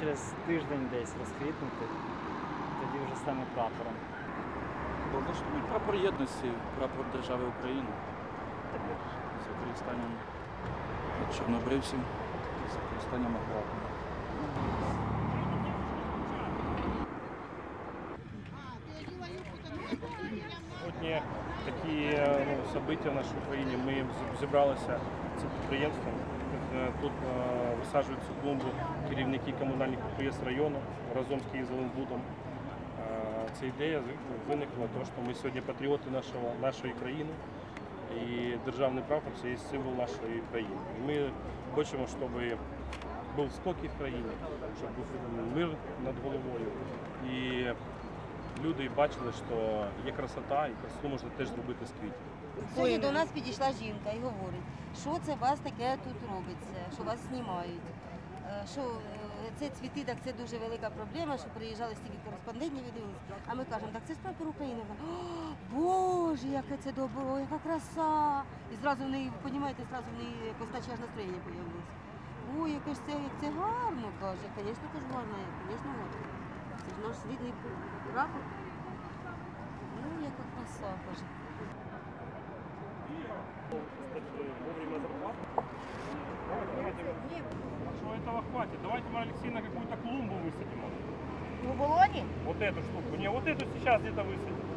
через тиждень десь розквітнути, тоді вже стане прапором. Влаштують прапор єдності, прапор держави України з використанням чорнобривців, з використанням акуратно. Сьогодні такі е, ну, события в нашій Україні. Ми з- зібралися цим підприємством. Е, Тут е, висаджуються клумби керівники комунальних підприємств району разом з Київзеленбудом. Е, Ця ідея виникла, тому що ми сьогодні патріоти нашого, нашої країни. І державний прапор це є символ нашої країни. І Ми хочемо, щоб був спокій в країні, щоб був мир над головою. І люди бачили, що є красота, і красоту можна теж зробити з квітів. Сьогодні до нас підійшла жінка і говорить, що це у вас таке тут робиться, що вас знімають. Е, Що е, це цвіти, так це дуже велика проблема, що приїжджали стільки кореспондентів і дивилися. А ми кажемо, так це ж прапор України. Вона, «О, Боже, яке це добро, яка краса. І зразу в неї, розумієте, зразу в неї якось наче аж настроєння появилося. Ой, яке ж це, як це гарно, каже. Звісно, це ж гарно, звісно, гарно. Це ж наш рідний прапор. Ну, яка краса, зарплату. Что этого хватит? Давайте мы Алексея на какую-то клумбу высадим. У болоні? Вот эту штуку. Не, вот эту сейчас где-то высадим.